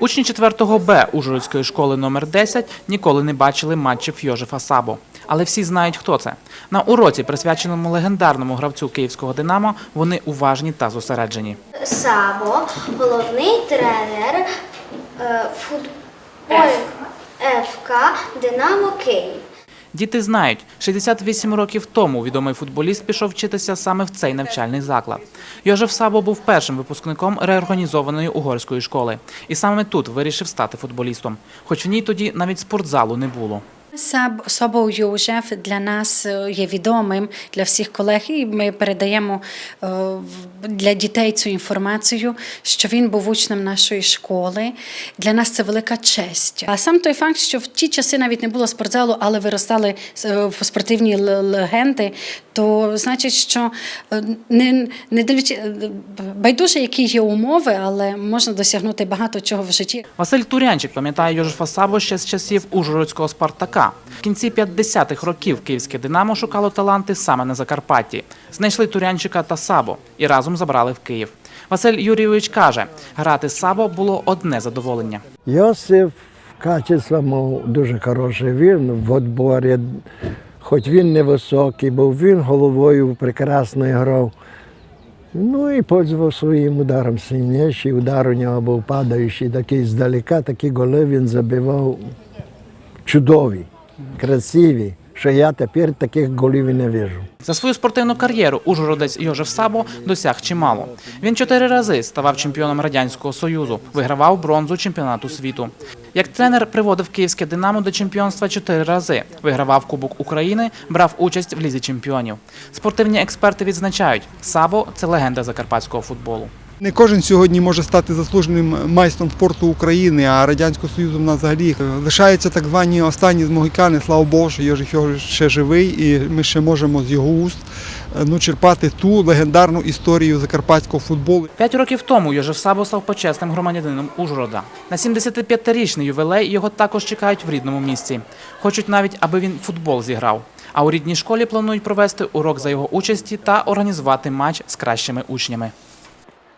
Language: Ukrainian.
Учні 4 Б Ужгородської школи номер 10 ніколи не бачили матчів Йожефа Сабо. Але всі знають, хто це. На уроці, присвяченому легендарному гравцю київського Динамо, вони уважні та зосереджені. Сабо, головний тренер е, ФК Динамо Київ. Діти знають, 68 років тому відомий футболіст пішов вчитися саме в цей навчальний заклад. Йожев Сабо був першим випускником реорганізованої угорської школи, і саме тут вирішив стати футболістом. Хоч в ній тоді навіть спортзалу не було. Саб Собов Южеф для нас е, є відомим для всіх колег, і ми передаємо е, для дітей цю інформацію, що він був учнем нашої школи. Для нас це велика честь. А сам той факт, що в ті часи навіть не було спортзалу, але виростали е, спортивні легенди, то значить, що не, не дивлячи е, байдуже, які є умови, але можна досягнути багато чого в житті. Василь Турянчик пам'ятає Йожефа Сабо ще з часів Ужгородського Спартака. В кінці 50-х років київське Динамо шукало таланти саме на Закарпатті. Знайшли Турянчика та Сабо і разом забрали в Київ. Василь Юрійович каже, грати Сабо було одне задоволення. Йосиф качество мав дуже хороше. Він в отборі, хоч він невисокий, був він головою прекрасно грав. Ну і пользував своїм ударом сильніший. Удар у нього був падаючий, такий здалека, такі голи він забивав чудові, красиві, що я тепер таких голів і не вижу. За свою спортивну кар'єру ужгородець Йожеф Сабо досяг чимало. Він чотири рази ставав чемпіоном радянського союзу, вигравав бронзу чемпіонату світу. Як тренер приводив київське Динамо до чемпіонства чотири рази, вигравав Кубок України, брав участь в лізі чемпіонів. Спортивні експерти відзначають, Сабо це легенда закарпатського футболу. Не кожен сьогодні може стати заслуженим майстром спорту України, а Радянського Союзу в нас взагалі лишаються так звані останні змогикани. Слава Богу, що Йожич ще живий, і ми ще можемо з його уст е, ну, черпати ту легендарну історію закарпатського футболу. П'ять років тому Йожеф Сабо став почесним громадянином Ужгорода. На 75-річний ювілей його також чекають в рідному місці. Хочуть навіть, аби він футбол зіграв. А у рідній школі планують провести урок за його участі та організувати матч з кращими учнями.